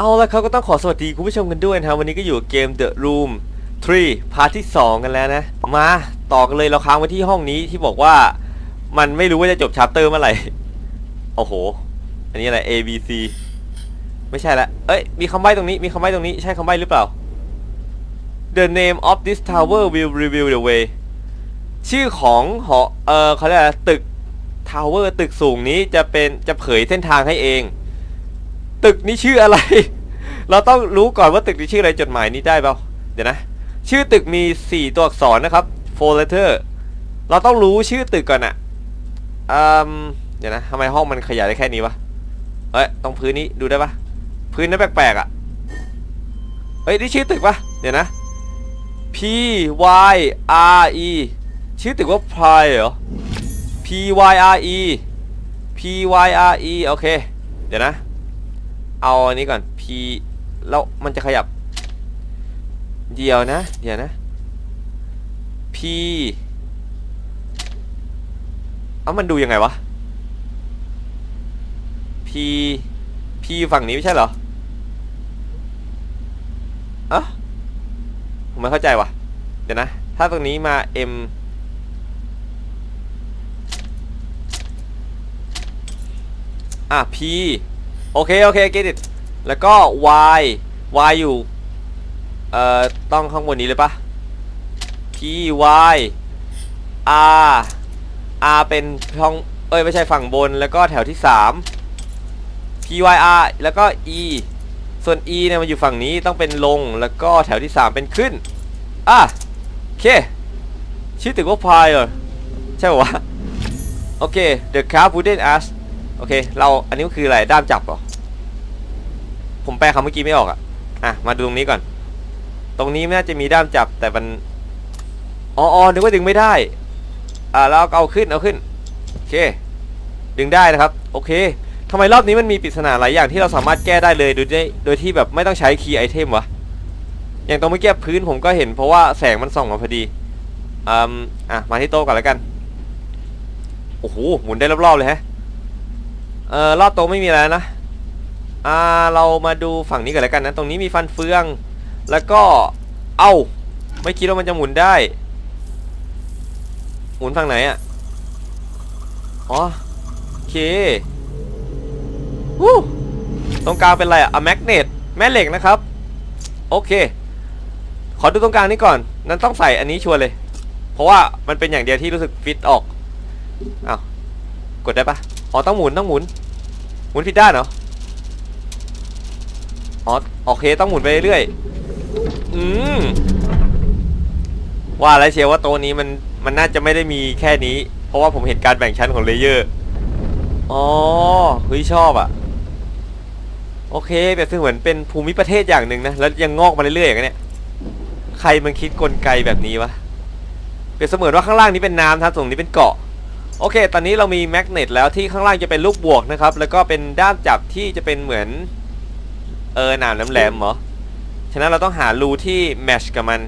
เอาละครับก็ต้องขอสวัสดีคุณผู้ชมกันด้วยนะวันนี้ก็อยู่กับเกม The Room 3พาร์ทที่ 2 กันแล้วนะ มาต่อกันเลยเราค้างไว้ที่ห้องนี้ที่บอกว่ามันไม่รู้ว่าจะจบชาร์เตอร์เมื่อไหร่ โอ้โห อันนี้อะไร A B C ไม่ใช่ละ เอ้ย มีคำใบ้ตรงนี้ มีคำใบ้ตรงนี้ ใช่คำใบ้หรือเปล่า The name of this tower will reveal the way ชื่อของหอ เออเขาเรียกอะไรตึกทาวเวอร์ตึกสูงนี้จะเป็น จะเผยเส้นทางให้เอง ตึกนี้ชื่ออะไร เราต้องรู้ก่อนว่าตึกนี้ชื่ออะไรจดหมายนี้ได้เปล่าเดี๋ยวนะ ชื่อตึกมี 4 ตัวอักษรนะครับ four letter เราต้องรู้ชื่อตึกก่อนอะอืมเดี๋ยวนะทำไมห้องมันขยายได้แค่นี้วะเอ้ยตรงพื้นนี้ดูได้ปะพื้นนั้นแปลกๆอะเฮ้ยนี่ชื่อตึกปะเดี๋ยวนะ P Y R E ชื่อตึกว่า p r i เหรอ P Y R E P Y R E โอเค เดี๋ยวนะ เอาอันนี้ก่อน P แล้วมันจะขยับ เดียวนะ เดี๋ยวนะ P เอามันดูยังไงวะ P P ฝั่งนี้ไม่ใช่เหรออะผมไม่เข้าใจว่ะ เดี๋ยวนะ ถ้าตรงนี้มา M อะ P โอเค โอเค get it แล้วก็ Y Y อยู่ เอ่อ ต้องข้างบนนี้เลยปะ P Y R R เป็นช่อง เอ้ย ไม่ใช่ฝั่งบน แล้วก็แถวที่ 3 P Y R แล้วก็ E ส่วน E เนี่ยมันอยู่ฝั่งนี้ต้องเป็นลง แล้วก็แถวที่ 3 เป็นขึ้น อะโอเค ชื่อตึกว่าพายเหรอ ใช่ปะวะ โอเค The Car Wooden Ash โอเค เรา อันนี้ก็คืออะไร ด้ามจับเหรอ ผมแปลคำเมื่อกี้ไม่ออกอะอะมาดูตรงนี้ก่อน ตรงนี้น่าจะมีด้ามจับแต่มันอ๋ออ๋อนึกว่าดึงไม่ได้ อ่าแล้วเอาขึ้นเอาขึ้นโอเค ดึงได้นะครับ โอเคทำไมรอบนี้มันมีปริศนาหลายอย่างที่เราสามารถแก้ได้เลยโดยโดยที่แบบไม่ต้องใช้คีย์ไอเทมวะอย่างตรงเมื่อกี้พื้นผมก็เห็นเพราะว่าแสงมันส่องมาพอดีอืมอะมาที่โต๊ะก่อนแล้วกันโอ้โหหมุนได้รอบๆเลยฮะเอ่อรอบโต๊ะไม่มีอะไรนะ อ่าเรามาดูฝั่งนี้กันแล้วกันนะ ตรงนี้มีฟันเฟือง แล้วก็ เอ้า ไม่คิดว่ามันจะหมุนได้ หมุนฝั่งไหนอะอ๋อ โอเควู้ตรงกลางเป็นอะไรอะอะแมกเนตแม่เหล็กนะครับ โอเค ขอดูตรงกลางนี้ก่อน นั้นต้องใส่อันนี้ชัวร์เลย เพราะว่ามันเป็นอย่างเดียวที่รู้สึกฟิตออกอ้าวกดได้ปะอ๋อต้องหมุนต้องหมุน หมุนผิดด้านเหรอ อ๋อโอเคต้องหมุนไปเรื่อยๆอืมว่าแล้วเชียวว่าต๊ะนี้มันมันน่าจะไม่ได้มีแค่นี้ เพราะว่าผมเห็นการแบ่งชั้นของเลเยอร์อ๋อเฮ้ยชอบอะโอเคแบบเหมือนเป็นภูมิประเทศอย่างหนึ่งนะแล้วยังงอกมาเรื่อยๆอย่างเนี้ยใครมันคิดกลไกแบบนี้วะเปรียบเสมือนว่าข้างล่างนี้เป็นน้ำครับตรงนี้เป็นเกาะโอเค ตอนนี้เรามีแมกเนตแล้วที่ข้างล่างจะเป็นลูกบวกนะครับ แล้วก็เป็นด้ามจับที่จะเป็นเหมือน เออหนามแหลมๆเหรอ ฉะนั้นเราต้องหารูที่แมชกับมัน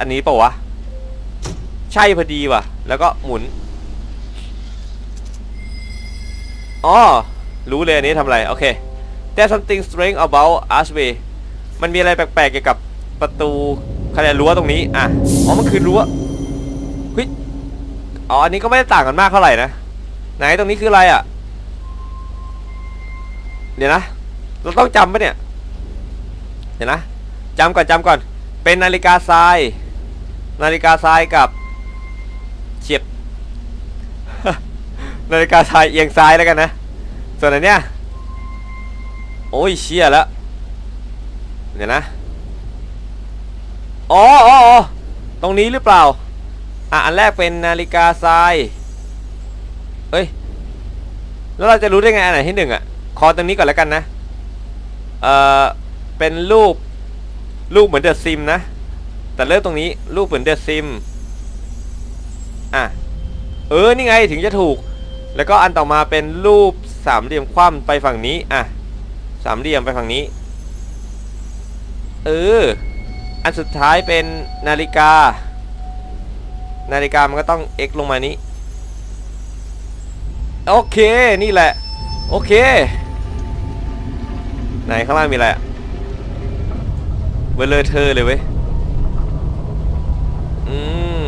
อันนี้ปะวะ ใช่พอดีว่ะ แล้วก็หมุนอ๋อรู้เลยอันนี้ทำอะไร โอเค There's something strange about archway มันมีอะไรแปลกๆเกี่ยวกับประตูคะแนนรั้วตรงนี้ อะ อ๋อ มันคือรั้วเฮ้ยอ๋อ อันนี้ก็ไม่ได้ต่างกันมากเท่าไหร่นะ ไหนตรงนี้คืออะไรอะ เดี๋ยวนะ เราต้องจำปะเนี่ย เดี๋ยวนะจำก่อนจำก่อน เป็นนาฬิกาทราย นาฬิกาทรายกับเฉียบนาฬิกาทรายเอียงซ้ายแล้วกันนะ ส่วนอันเนี้ยโอ้ยเชี่ยแล้วเดี๋ยวนะอ๋ออ๋ออ๋อตรงนี้หรือเปล่าอะอันแรกเป็นนาฬิกาทรายเฮ้ยแล้วเราจะรู้ได้ไงอันไหนที่หนึ่งอะคอตรงนี้ก่อนแล้วกันนะเอ่อ เป็นรูปรูปเหมือนเดอะซิมนะ แต่เริ่มตรงนี้รูปเหมือนเดอะซิมอะเออนี่ไงถึงจะถูก แล้วก็อันต่อมาเป็นรูปสามเหลี่ยมคว่ำไปฝั่งนี้อะสามเหลี่ยมไปฝั่งนี้ เออ อันสุดท้ายเป็นนาฬิกา นาฬิกามันก็ต้อง x ลงมานี้ โอเค นี่แหละ โอเค ไหนข้างล่างมีอะไรอะ เบลอเธอเลยเว้ย อืม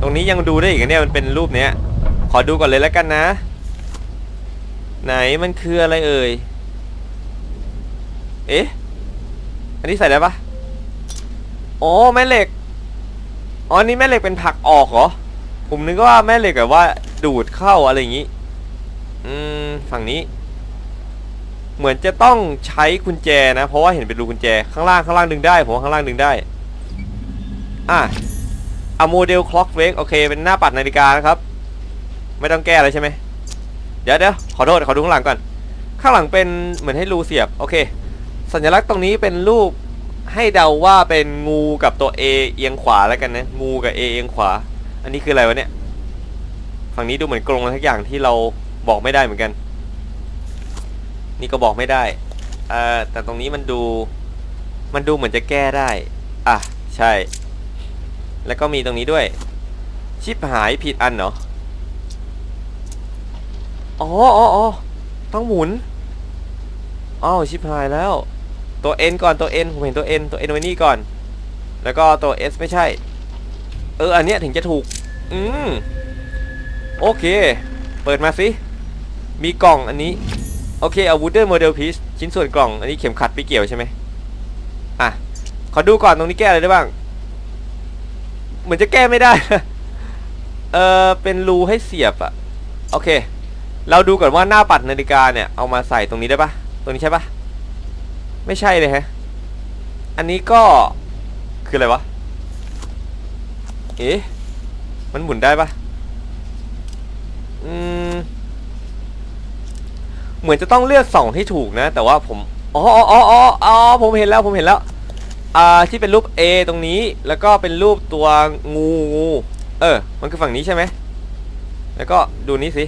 ตรงนี้ยังดูได้อีกเนี่ยมันเป็นรูปเนี้ย ขอดูก่อนเลยแล้วกันนะ ไหนมันคืออะไรเอ่ย เอ๊ะ อันนี้ใส่ได้ปะอ๋อแม่เหล็ก อ๋อนี่แม่เหล็กเป็นผลักออกเหรอ ผมนึกว่าแม่เหล็กแบบว่าดูดเข้าอะไรอย่างงี้ อืม ฝั่งนี้ เหมือนจะต้องใช้กุญแจนะ เพราะว่าเห็นเป็นรูกุญแจข้างล่างข้างล่างดึงได้ผมว่าข้างล่างดึงได้ อะอะโมเดลคล็อกเวกโอเค เป็นหน้าปัดนาฬิกานะครับ ไม่ต้องแก้อะไรใช่ไหมเดี๋ยวเดี๋ยวขอโทษขอดูข้างหลังก่อน ข้างหลังเป็นเหมือนให้รูเสียบ โอเค สัญลักษณ์ตรงนี้เป็นรูปให้เดาว่าเป็นงูกับตัว A เอียงขวาแล้วกันนะ งูกับ A เอียงขวา อันนี้คืออะไรวะเนี่ย ฝั่งนี้ดูเหมือนกรงอะไรทุกอย่างที่เราบอกไม่ได้เหมือนกัน นี่ก็บอกไม่ได้เอ่อแต่ตรงนี้มันดูมันดูเหมือนจะแก้ได้ อะ ใช่ แล้วก็มีตรงนี้ด้วย ชิปหายผิดอันเหรอ อ๋ออ๋ออ๋อต้องหมุนอ้าวชิปหายแล้ว ตัว N ก่อนตัว N ผมเห็นตัว N ตัว N ไว้นี่ก่อน แล้วก็ตัว S ไม่ใช่ เออ อันเนี้ยถึงจะถูก อืม โอเค เปิดมาสิ มีกล่องอันนี้ โอเคเอา wooden model piece ชิ้นส่วนกล่อง อันนี้เข็มขัดไม่เกี่ยวใช่ไหมอะ ขอดูก่อนตรงนี้แก้อะไรได้บ้าง เหมือนจะแก้ไม่ได้ เออเป็นรูให้เสียบอะโอเค เราดูก่อนว่าหน้าปัดนาฬิกาเนี่ยเอามาใส่ตรงนี้ได้ปะตรงนี้ใช่ปะไม่ใช่เลยฮะ อันนี้ก็คืออะไรวะ เอ๊ะ มันหมุนได้ปะอืม เหมือนจะต้องเลือกสองให้ถูกนะ แต่ว่าผมอ๋ออ๋ออ๋ออ๋อผมเห็นแล้วผมเห็นแล้วอ่าที่เป็นรูป A ตรงนี้แล้วก็เป็นรูปตัวงูงูเออ มันคือฝั่งนี้ใช่ไหมแล้วก็ดูนี้สิ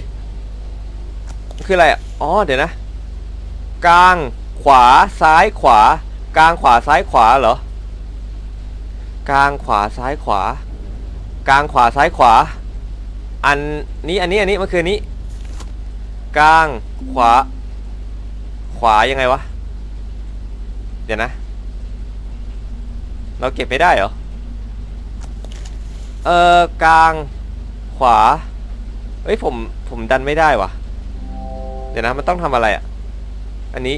คืออะไรอ๋อเดี๋ยวนะ กลางขวาซ้ายขวา กลางขวาซ้ายขวาเหรอกลางขวาซ้ายขวา กลางขวาซ้ายขวา อันนี้อันนี้อันนี้มันคือนนี้ กลาง ขวา ขวายังไงวะ เดี๋ยวนะ เราเก็บไม่ได้เหรอ เออกลาง ขวาเอ้ย ผม ผมดันไม่ได้วะเดี๋ยวนะ มันต้องทำอะไรอะ อันนี้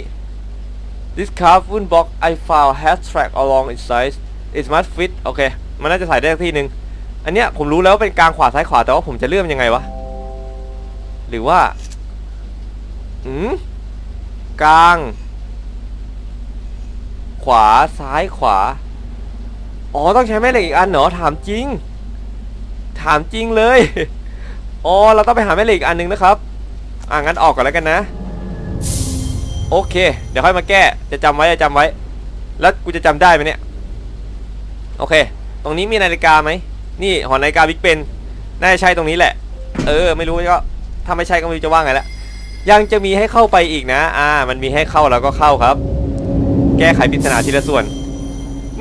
this carbon box I found has track along its sides it must fit โอเค มันน่าจะใส่ได้ที่หนึ่งอันเนี้ยผมรู้แล้วเป็นกลางขวาซ้ายขวา แต่ว่าผมจะเลื่อมยังไงวะ หรือว่า อืมกลาง ขวาซ้ายขวา อ๋อต้องใช้แม่เหล็กอีกอันเหรอถามจริง ถามจริงเลย อ๋อเราต้องไปหาแม่เหล็กอีกอันหนึงนะครับ อะงั้นออกก่อนแล้วกันนะ โอเค เดี๋ยวค่อยมาแก้ จะจำไว้จะจำไว้ แล้วกูจะจำได้ไหมเนี่ย โอเค ตรงนี้มีนาฬิกาไหม นี่หอนาฬิกาบิ๊กเป็น น่าจะใช่ตรงนี้แหละ เออ ไม่รู้ก็ ถ้าไม่ใช่ก็ไม่รู้จะว่าไงละ ยังจะมีให้เข้าไปอีกนะ อ่า มันมีให้เข้าแล้วก็เข้าครับ แก้ไขปริศนาทีละส่วน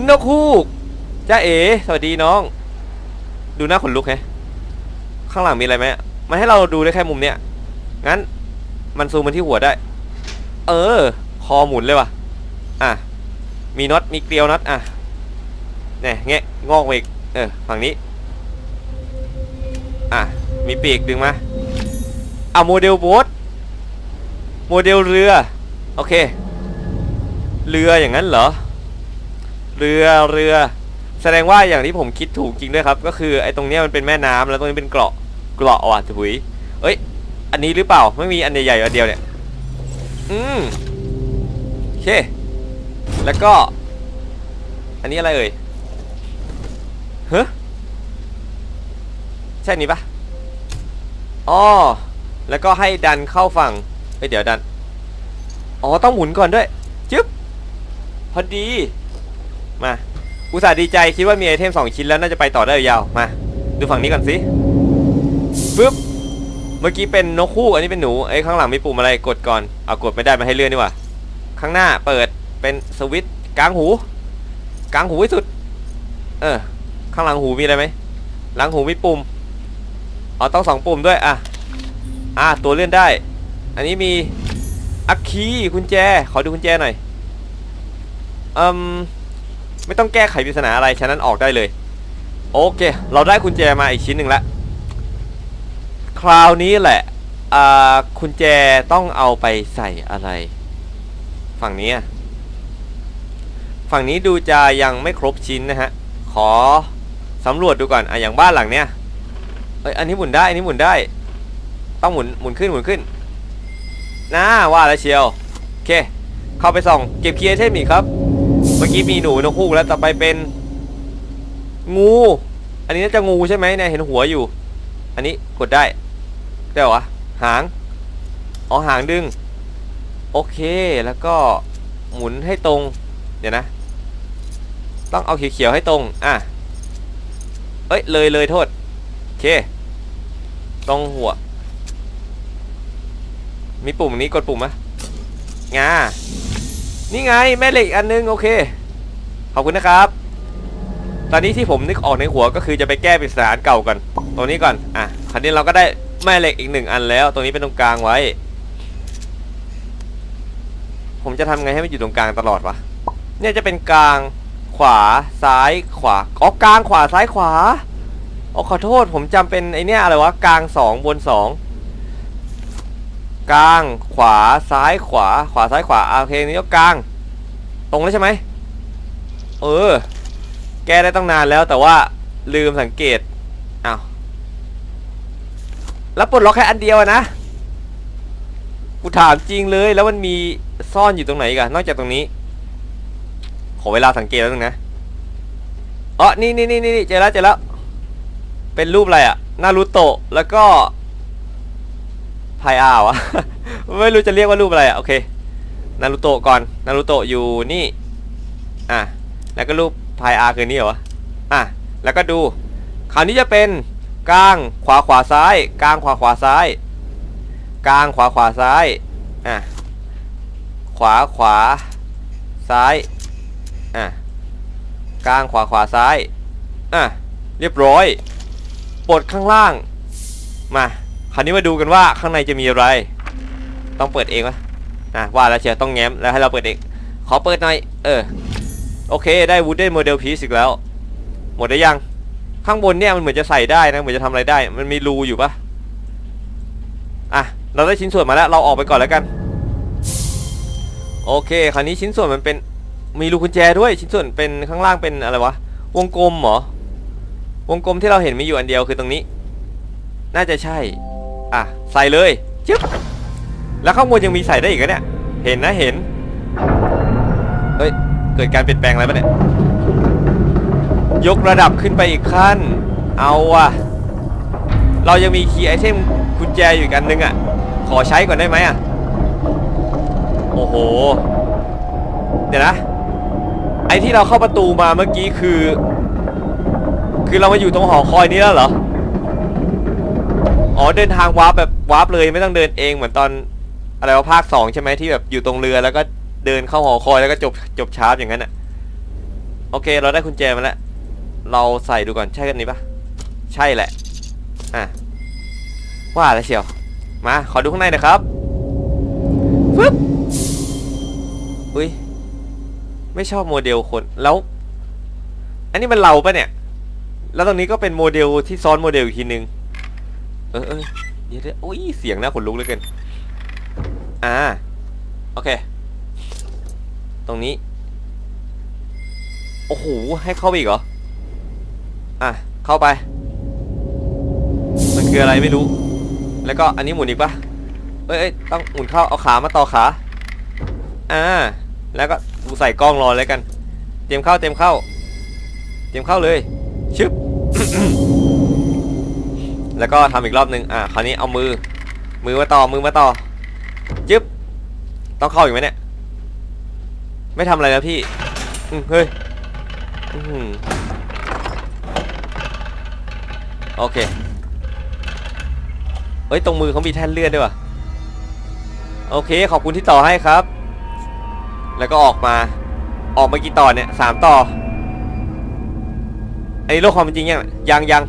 นกฮูกจ้าเอ๋สวัสดีน้อง ดูหน้าขนลุกไงข้างหลังมีอะไรไหมมันให้เราดูได้แค่มุมเนี้ย งั้น มันซูมมันที่หัวได้ เออ คอหมุนเลยว่ะ อะ มีน็อต มีเกลียวน็อต อะเนี่ยแงะงอกอีก เออ ฝั่งนี้ อะ มีปีกดึงมาอะโมเดลโบ๊ท โมเดลเรือ โอเค เรืออย่างนั้นเหรอ เรือเรือ แสดงว่าอย่างที่ผมคิดถูกจริงด้วยครับ ก็คือไอ้ตรงเนี้ยมันเป็นแม่น้ำแล้วตรงนี้เป็นเกาะ เกาะว่ะถุยเอ้ย อันนี้หรือเปล่า ไม่มีอันใหญ่ๆอันเดียวเนี่ย อืมโอเค แล้วก็ อันนี้อะไรเอ่ยเฮ้ใช่นี้ปะอ๋อแล้วก็ให้ดันเข้าฝั่ง เฮ้ยเดี๋ยวดัน อ๋อต้องหมุนก่อนด้วย จึ๊บ พอดี มา อุตส่าห์ดีใจคิดว่ามีไอเทม2ชิ้นแล้วน่าจะไปต่อได้ยาว มา ดูฝั่งนี้ก่อนสิปึ๊บ เมื่อกี้เป็นนกคู่ อันนี้เป็นหนู ไอ้ยข้างหลังมีปุ่มอะไรกดก่อน เอากดไม่ได้มาให้เลื่อนดีกว่า ข้างหน้าเปิดเป็นสวิตช์กลางหู กลางหูที่สุด เออ ข้างหลังหูมีอะไรไหม หลังหูมีปุ่ม อ๋อต้องสองปุ่มด้วย อะ อะตัวเลื่อนได้ อันนี้มีอัคคีกุญแจ ขอดูกุญแจหน่อยอืมไม่ต้องแก้ไขปริศนาอะไรฉะนั้นออกได้เลย โอเค เราได้กุญแจมาอีกชิ้นหนึ่งล้วคราวนี้แหละอ่ากุญแจต้องเอาไปใส่อะไร ฝั่งนี้ฝั่งนี้ดูจะยังไม่ครบชิ้นนะฮะ ขอสำรวจดูก่อนอะอย่างบ้านหลังเนี้ยเอ้ยอันนี้หมุนได้ อันนี้หมุนได้ ต้องหมุนหมุนขึ้นหมุนขึ้น น่าว่าแล้วเชียว โอเค เข้าไปส่อง เก็บเคียร์เทมอีกครับ เมื่อกี้มีหนูนกฮูกแล้วต่อไปเป็น งู อันนี้น่าจะงูใช่ไหมเนี่ยเห็นหัวอยู่ อันนี้กดได้ ได้เหรอหางอ๋อหางดึง โอเคแล้วก็หมุนให้ตรง เดี๋ยวนะ ต้องเอาเขียวๆให้ตรง อะ เอ้ยเลยเลยโทษ โอเค ตรงหัว มีปุ่มนี้กดปุ่มไหมงา นี่ไงแม่เหล็กอันนึงโอเค ขอบคุณนะครับ ตอนนี้ที่ผมนึกออกในหัวก็คือจะไปแก้ปริศนาเก่าก่อน ตรงนี้ก่อน อะ คราวนี้เราก็ได้แม่เหล็กอีกหนึ่งอันแล้ว ตรงนี้เป็นตรงกลางไว้ ผมจะทำไงให้มันอยู่ตรงกลางตลอดวะ เนี่ยจะเป็นกลางขวาซ้ายขวา อ๋อกลางขวาซ้ายขวา อ๋อขอโทษผมจำเป็นไอเนี้ยอะไรวะกลางสองบนสอง กลางขวาซ้ายขวา ขวาซ้ายขวาโอเคนี่ก็กลาง ตรงแล้วใช่ไหมเออ แก้ได้ตั้งนานแล้วแต่ว่าลืมสังเกตอ้าวแล้วปลดล็อกแค่อันเดียวนะกูถามจริงเลยแล้วมันมีซ่อนอยู่ตรงไหนกันนอกจากตรงนี้ ขอเวลาสังเกตแล้วนึงนะอ๋อนี่นี่นี่นี่เจอแล้วเจอแล้วเป็นรูปอะไรอะนารูโตะแล้วก็ พายอาวะ ไม่รู้จะเรียกว่ารูปอะไรอะโอเค นารูโตะก่อน นารูโตะอยู่นี่ อะ แล้วก็รูปพายอาคือนี่เหรอ อะ แล้วก็ดู คราวนี้จะเป็นกลางขวาขวาซ้าย กลางขวาขวาซ้าย กลางขวาขวาซ้าย อะ ขวาขวาซ้าย อะ กลางขวาขวาซ้าย อะ เรียบร้อย ปลดข้างล่าง มา คราวนี้มาดูกันว่าข้างในจะมีอะไร ต้องเปิดเองวะอะว่าแล้วเชียวต้องแง้มแล้วให้เราเปิดเอง ขอเปิดหน่อย เออ โอเคได้ wooden model piece อีกแล้ว หมดได้ยัง ข้างบนเนี่ยมันเหมือนจะใส่ได้นะ เหมือนจะทำอะไรได้ มันมีรูอยู่ปะอะ เราได้ชิ้นส่วนมาแล้ว เราออกไปก่อนแล้วกัน โอเค คราวนี้ชิ้นส่วนมันเป็น มีรูกุญแจด้วย ชิ้นส่วนเป็นข้างล่างเป็นอะไรวะ วงกลมเหรอ วงกลมที่เราเห็นมีอยู่อันเดียวคือตรงนี้ น่าจะใช่ อะใส่เลยจึ๊บแล้วข้างบนยังมีใส่ได้อีกนะเนี่ยเห็นนะเห็นเฮ้ยเกิดการเปลี่ยนแปลงอะไรปะเนี่ยยกระดับขึ้นไปอีกขั้น เอาวะเรายังมีคีย์ไอเทมกุญแจอยู่อีกอันนึงอะขอใช้ก่อนได้ไหมอะโอ้โห เดี๋ยวนะ ไอที่เราเข้าประตูมาเมื่อกี้คือ คือเรามาอยู่ตรงหอคอยนี้แล้วเหรอ อ๋อเดินทางวาร์ปแบบวาร์ปเลยไม่ต้องเดินเองเหมือนตอนอะไรว่าภาคสองใช่ไหมที่แบบอยู่ตรงเรือแล้วก็เดินเข้าหอคอยแล้วก็จบจบชาร์ปอย่างนั้นอะโอเค เราได้กุญแจมาแล้ว เราใส่ดูก่อนใช่กันนี้ปะใช่แหละ อะ ว่าแล้วเชียว มา ขอดูข้างในนะครับฟึ๊บอุ้ย ไม่ชอบโมเดลคน แล้ว อันนี้มันเราปะเนี่ย แล้วตรงนี้ก็เป็นโมเดลที่ซ้อนโมเดลอีกทีนึง เออเออเดี๋ยวเดี๋ยวอุ้ยเสียงน่าขนลุกเหลยเกินอ่าโอเค ตรงนี้ โอ้โหให้เข้าไปอีกเหรอ อะ เข้าไป มันคืออะไรไม่รู้ แล้วก็อันนี้หมุนอีกปะเอ้ยเอ้ยต้องหมุนเข้าเอาขามาต่อขา อ่า แล้วก็กูใส่กล้องรอเลยกัน เตรียมเข้าเตรียมเข้า เตรียมเข้าเลย ชึบ แล้วก็ทำอีกรอบหนึ่งอะคราวนี้เอามือ มือมาต่อมือมาต่อจึ๊บต้องเข้าอีกไหมเนี่ย ไม่ทำอะไรแล้วพี่อืมเฮ้ยอื้อหือโอเคเฮ้ยตรงมือเขามีแท่นเลือนด้วยวะโอเค ขอบคุณที่ต่อให้ครับ แล้วก็ออกมา ออกมากี่ต่อเนี่ยสามต่อไอ้โลกความจริงยังยังยัง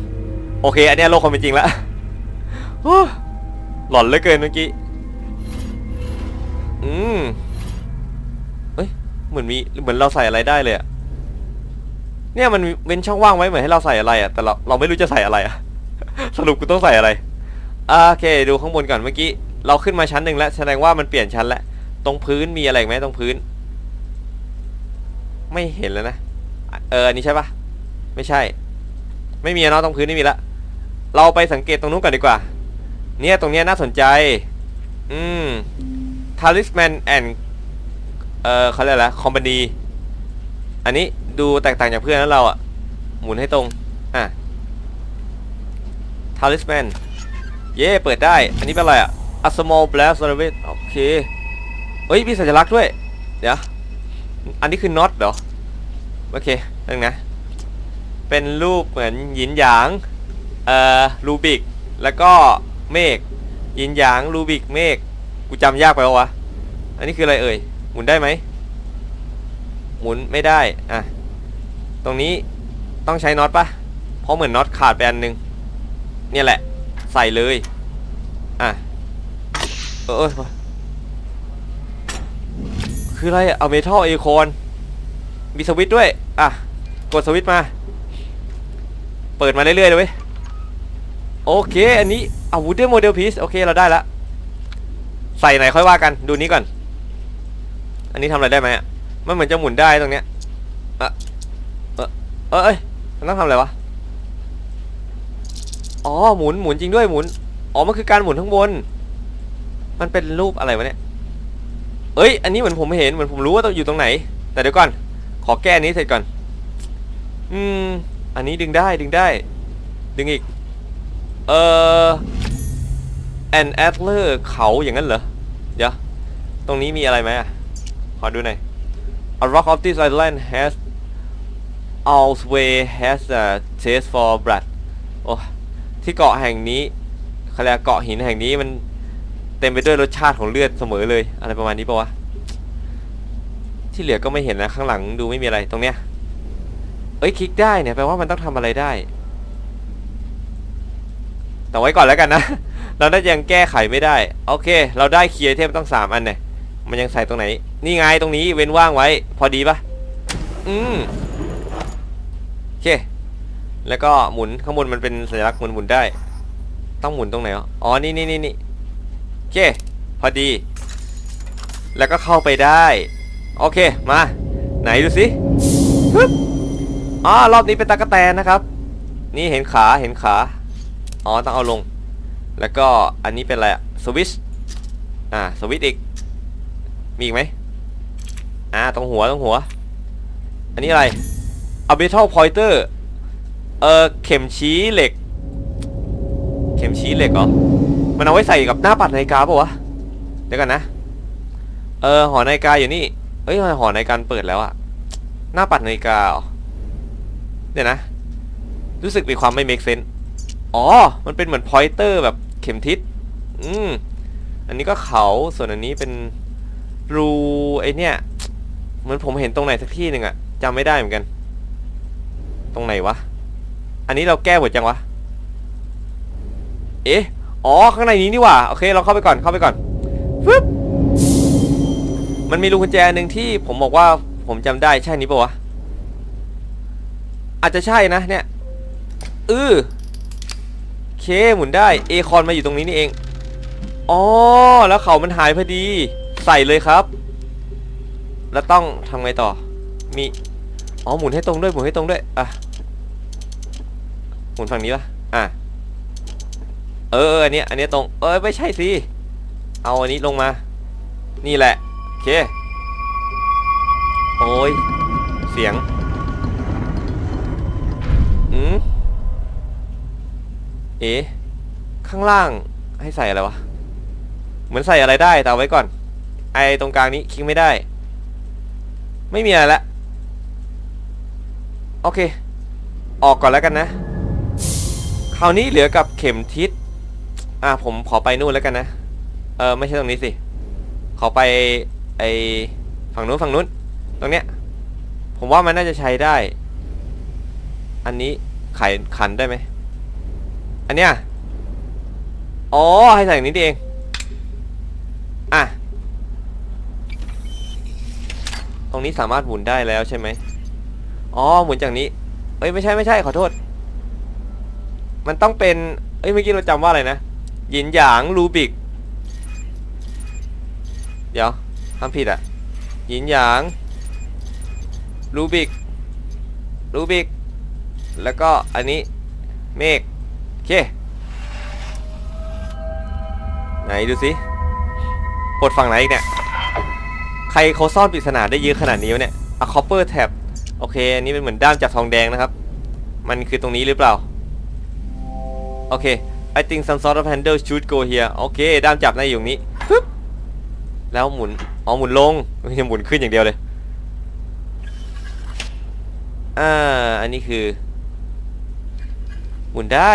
โอเค อันเนี้ยโลกความเป็นจริงแล้วโอ้หลอนเหลือเกินเมื่อกี้ อืมเอ้ย เหมือนมี เหมือนเราใส่อะไรได้เลยอะเนี่ยมันเว้นช่องว่างไว้เหมือนให้เราใส่อะไรอะแต่เราเราไม่รู้จะใส่อะไรอะสรุปกูต้องใส่อะไรอ่าโอเค ดูข้างบนก่อนเมื่อกี้ เราขึ้นมาชั้นหนึ่งแล้ว แสดงว่ามันเปลี่ยนชั้นแล้ว ตรงพื้นมีอะไรอีกไหมตรงพื้น ไม่เห็นแล้วนะ เออ อันนี้ใช่ปะไม่ใช่ ไม่มีอะเนาะตรงพื้นไม่มีละ เราไปสังเกตตรงนู้นก่อนดีกว่า เนี่ยตรงเนี้ยน่าสนใจ อืม talisman and เอ่อเขาเรียกอะไรคอมพานีอันนี้ดูแตกต่างจากเพื่อนแล้วเราอะหมุนให้ตรง อะ talisman เย่เปิดได้ อันนี้เป็นอะไรอะ a small blast of it โอเค เฮ้ย มีสัญลักษณ์ด้วย เดี๋ยว อันนี้คือ not เหรอ โอเคนึงนะ เป็นรูปเหมือนหยินหยาง เอ่อรูบิกแล้วก็เมฆยินหยางรูบิกเมฆกูจำยากไปวะอันนี้คืออะไรเอ่ยหมุนได้ไหมหมุนไม่ได้อะตรงนี้ต้องใช้น็อตปะเพราะเหมือนน็อตขาดไปอันหนึงเนี่ยแหละ ใส่เลยอะเออคืออะไรอะเอาเมทัลเอคอนมีสวิตด้วย อะ กดสวิตมา เปิดมาเรื่อยๆเลยเว้ย โอเค อันนี้อาวุธด้วยโมเดลพีซโอเคเราได้ละ ใส่ไหนค่อยว่ากันดูนี้ก่อน อันนี้ทำอะไรได้ไหมอะมันเหมือนจะหมุนได้ตรงเนี้ยอะเออเออเอ้ยมันต้องทำอะไรวะอ๋อหมุนหมุนจริงด้วยหมุนอ๋อมันคือการหมุนข้างบน มันเป็นรูปอะไรวะเนี่ยเอ้ย อันนี้เหมือนผมเห็นเหมือนผมรู้ว่าต้องอยู่ตรงไหน แต่เดี๋ยวก่อน ขอแก้อันนี้เสร็จก่อน อืม อันนี้ดึงได้ดึงได้ ดึงอีก เอ่อ an antler เขาอย่างนั้นเหรอ เดี๋ยว ตรงนี้มีอะไรไหมอะ ขอดูหน่อย A rock of this island has always has a taste for blood โอ้ที่เกาะแห่งนี้เขาเรียกเกาะหินแห่งนี้มันเต็มไปด้วยรสชาติของเลือดเสมอเลย อะไรประมาณนี้ปะวะ ที่เหลือก็ไม่เห็นนะ ข้างหลังดูไม่มีอะไรตรงเนี้ย เอ้ยคลิกได้เนี่ยแปลว่ามันต้องทำอะไรได้ แต่ไว้ก่อนแล้วกันนะ เราน่ายังแก้ไขไม่ได้ โอเค เราได้เคลียร์เทมต้องสามอันเนี่ย มันยังใส่ตรงไหน นี่ไงตรงนี้เว้นว่างไว้ พอดีปะอืมโอเค แล้วก็หมุนข้างบนมันเป็นสัญลักษณ์หมุนหมุนได้ ต้องหมุนตรงไหนอ๋อ นี่นี่นี่นี่โอเค พอดี แล้วก็เข้าไปได้ โอเค มา ไหนดูสิอ๋อรอบนี้เป็นตะกแตนนะครับ นี่เห็นขา เห็นขา อ๋อต้องเอาลง แล้วก็อันนี้เป็นอะไรอะสวิชอ่าสวิชอีก มีอีกไหมอ่าตรงหัวตรงหัว อันนี้อะไร a b e t a l pointer เออเข็มชี้เหล็ก เข็มชี้เหล็กเหรอ มันเอาไว้ใส่กับหน้าปัดนาฬิกาปะวะ เดี๋ยวกันนะ เออหอนาฬิกาอยู่นี่ เอ้ยหอนาฬิกาเปิดแล้วอะหน้าปัดนาฬิกาเหรอเดี๋ยวนะ รู้สึกมีความไม่ make sense อ๋อ มันเป็นเหมือน pointer แบบเข็มทิศ อืม อันนี้ก็เขา ส่วนอันนี้เป็นรูไอเนี่ยเหมือนผมเห็นตรงไหนสักที่หนึ่งอะจำไม่ได้เหมือนกัน ตรงไหนวะ อันนี้เราแก้หมดยังวะ เอ๊ะ อ๋อ ข้างในนี้นี่ว่า โอเค เราเข้าไปก่อน เข้าไปก่อนฟึบมันมีรูกุญแจหนึ่งที่ผมบอกว่าผมจำได้ใช่นี้ปะวะ อาจจะใช่นะเนี่ย อือ เคหมุนได้เอคอนมาอยู่ตรงนี้นี่เองอ๋อแล้วเขามันหายพอดีใส่เลยครับ แล้วต้องทำไงต่อ มีอ๋อหมุนให้ตรงด้วยหมุนให้ตรงด้วยอะหมุนฝั่งนี้ปะอะเอออันนี้อันนี้ตรงเออไม่ใช่สิเอาอันนี้ลงมา นี่แหละโอเคโอ้ยเสียงอืม เอ๊ข้างล่างให้ใส่อะไรวะ เหมือนใส่อะไรได้แต่เอาไว้ก่อน ไอตรงกลางนี้คลิกไม่ได้ ไม่มีอะไรละโอเค ออกก่อนแล้วกันนะ คราวนี้เหลือกับเข็มทิศ อะผมขอไปนู่นแล้วกันนะ เออไม่ใช่ตรงนี้สิ ขอไปไอฝั่งนู้นฝั่งนู้น ตรงเนี้ย ผมว่ามันน่าจะใช้ได้ อันนี้ไขขันได้ไหม อันเนี้ยอ๋อให้ใส่อย่างนี้เองอะตรงนี้สามารถหมุนได้แล้วใช่ไหมอ๋อหมุนจากนี้ เอ้ยไม่ใช่ไม่ใช่ขอโทษ มันต้องเป็น เอ้ยเมื่อกี้เราจำว่าอะไรนะหยินหยางรูบิก เดี๋ยวทำผิดอะหยินหยางรูบิกรูบิก แล้วก็อันนี้เมฆ เค ไหนดูสิปลดฝั่งไหนอีกเนี่ย ใครเขาซ่อนปริศนาได้เยอะขนาดนี้วะเนี่ย a copper tab โอเค อันนี้เป็นเหมือนด้ามจับทองแดงนะครับ มันคือตรงนี้หรือเปล่า โอเค I think some sort of handle should go here โอเค ด้ามจับน่าอยู่ตรงนี้ปึ๊บแล้วหมุน อ๋อ หมุนลงไม่ใช่หมุนขึ้นอย่างเดียวเลย อ่า อันนี้คือ หมุนได้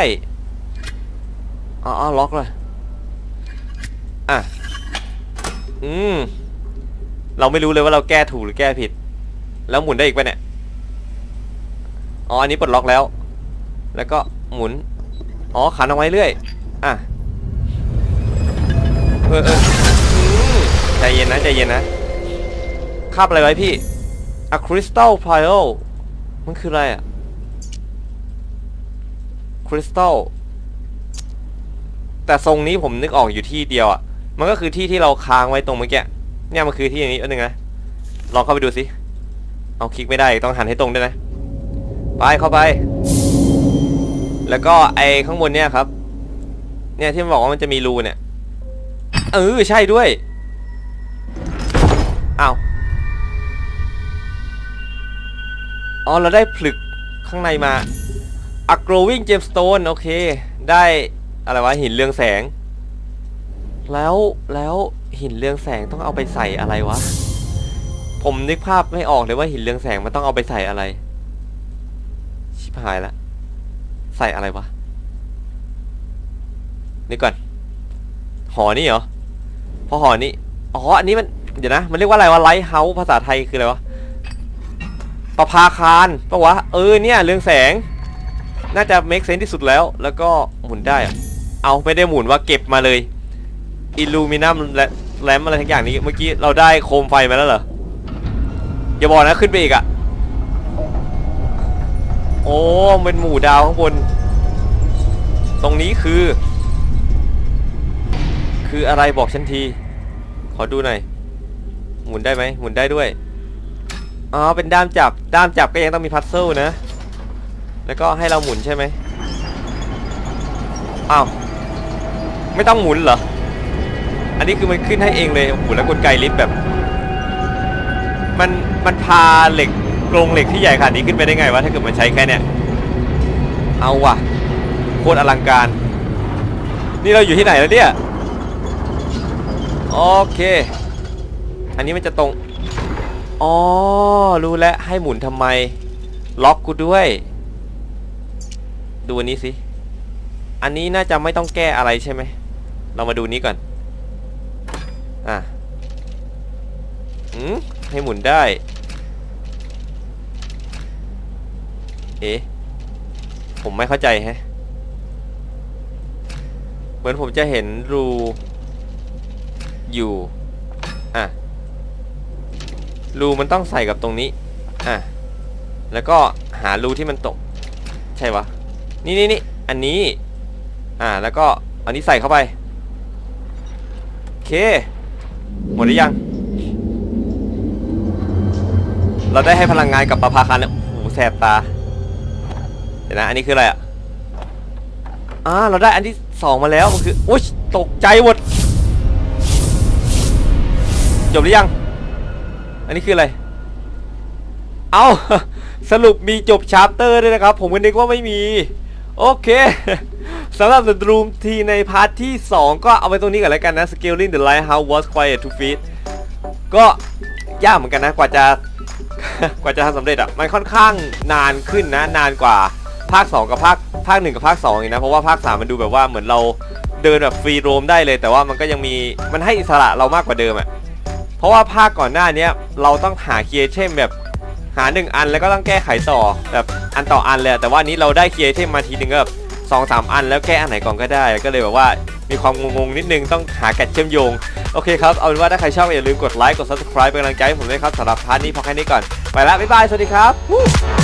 อ๋อล็อกเลยอะอืมเราไม่รู้เลยว่าเราแก้ถูกหรือแก้ผิด แล้วหมุนได้อีกไปะเนี่ยอ๋ออันนี้ปลดล็อกแล้ว แล้วก็หมุนอ๋อขันเอาไว้เรื่อยอะเออเอออืมใจเย็นนะใจเย็นนะคาบอะไรไว้พี่ A crystal pile มันคืออะไรอะคริสตัล แต่ทรงนี้ผมนึกออกอยู่ที่เดียวอะ่ะ มันก็คือที่ที่เราค้างไว้ตรงเมื่อกี้ เนี่ยมันคือที่อย่างนี้อันหนึ่งนะ ลองเข้าไปดูสิ เอาคลิกไม่ได้ต้องหันให้ตรงด้วยนะ ไปเข้าไป แล้วก็ไอข้างบนเนี่ยครับ เนี่ยที่มันบอกว่ามันจะมีรูเนี่ย เออใช่ด้วย อ้าว อ๋อเราได้ผลึกข้างในมา A growing gemstone โอเค ได้ อะไรวะหินเรืองแสง แล้วแล้วหินเรืองแสงต้องเอาไปใส่อะไรวะ ผมนึกภาพไม่ออกเลยว่าหินเรืองแสงมันต้องเอาไปใส่อะไร ชิบหายละ ใส่อะไรวะนี่ก่อน หอนี่เหรอพราะหอนี่อ๋ออันนี้มันเดี๋ยวนะ มันเรียกว่าอะไรวะไลท์เฮาส์ภาษาไทยคืออะไรวะประภาคารปะวะ เออเนี่ยเรืองแสง น่าจะ make sense ที่สุดแล้ว แล้วก็หมุนได้อะ เอาไม่ได้หมุนว่าเก็บมาเลยอิลูมินัมและแลมอะไรทั้งอย่างนี้เมื่อกี้เราได้โคมไฟมาแล้วเหรออย่าบอกนะขึ้นไปอีกอะโอ้เป็นหมู่ดาวข้างบน ตรงนี้คือ คืออะไรบอกฉันที ขอดูหน่อยหมุนได้ไหมหมุนได้ด้วยอ๋อเป็นด้ามจับด้ามจับก็ยังต้องมีพัซเซิลนะ แล้วก็ให้เราหมุนใช่ไหมอ้าว ไม่ต้องหมุนเหรอ อันนี้คือมันขึ้นให้เองเลยโอ้โหแล้วกลไกลิฟต์แบบ มันมันพาเหล็กกรงเหล็กที่ใหญ่ขนาดนี้ขึ้นไปได้ไงวะถ้าเกิดมันใช้แค่เนี้ยเอาว่ะโคตรอลังการ นี่เราอยู่ที่ไหนแล้วเนี่ยโอเค อันนี้มันจะตรงอ๋อรู้แล้วให้หมุนทำไม ล็อกกูด้วย ดูอันนี้สิ อันนี้น่าจะไม่ต้องแก้อะไรใช่ไหม เรามาดูนี้ก่อน อะอืมให้หมุนได้ เอ๊ะ ผมไม่เข้าใจแฮะ เหมือนผมจะเห็นรูอยู่ อะ รูมันต้องใส่กับตรงนี้ อะ แล้วก็หารูที่มันตก ใช่ปะนี่นี่นี่อันนี้ อ่า แล้วก็อันนี้ใส่เข้าไป เค หมดหรือยัง เราได้ให้พลังงานกับประภาคารแล้วโอ้โหแสบตา เดี๋ยวนะ อันนี้คืออะไรอะอ่าเราได้อันที่สองมาแล้วมันคืออุ๊ยตกใจหมด จบหรือยัง อันนี้คืออะไร เอาสรุปมีจบชาร์เตอร์ด้วยนะครับ ผมก็นึกว่าไม่มี โอเค สำหรับ The Room ทีในพาร์ทที่ 2 ก็เอาไว้ตรงนี้ก่อนแล้วกันนะ Scaling the Lighthouse was Quiet To feat ก็ยากเหมือนกันนะกว่าจะกว่าจะทำสำเร็จอะมันค่อนข้างนานขึ้นนะ นานกว่าภาค 2 กับภาคภาค 1 กับภาค2อีกนะเพราะว่าภาค 3 มันดูแบบว่าเหมือนเราเดินแบบฟรีโรมได้เลย แต่ว่ามันก็ยังมีมันให้อิสระเรามากกว่าเดิมอะเพราะว่าภาคก่อนหน้านี้เราต้องหาคีย์เทมแบบหาหนึ่งอันแล้วก็ต้องแก้ไขต่อแบบอันต่ออันเลยแต่ว่านี้เราได้คีย์เทมมาทีหนึ่งก็แบบ สองสามอันแล้วแก้อันไหนก่อนก็ได้ ก็เลยแบบว่ามีความงงๆนิดนึงต้องหาแกะเชื่อมโยง โอเคครับ เอาเป็นว่าถ้าใครชอบอย่าลืมกดไลค์กด subscribe เป็นกำลังใจให้ผมด้วยครับสำหรับพาร์ทนี้พอแค่นี้ก่อน ไปแล้วบ๊ายบาย สวัสดีครับ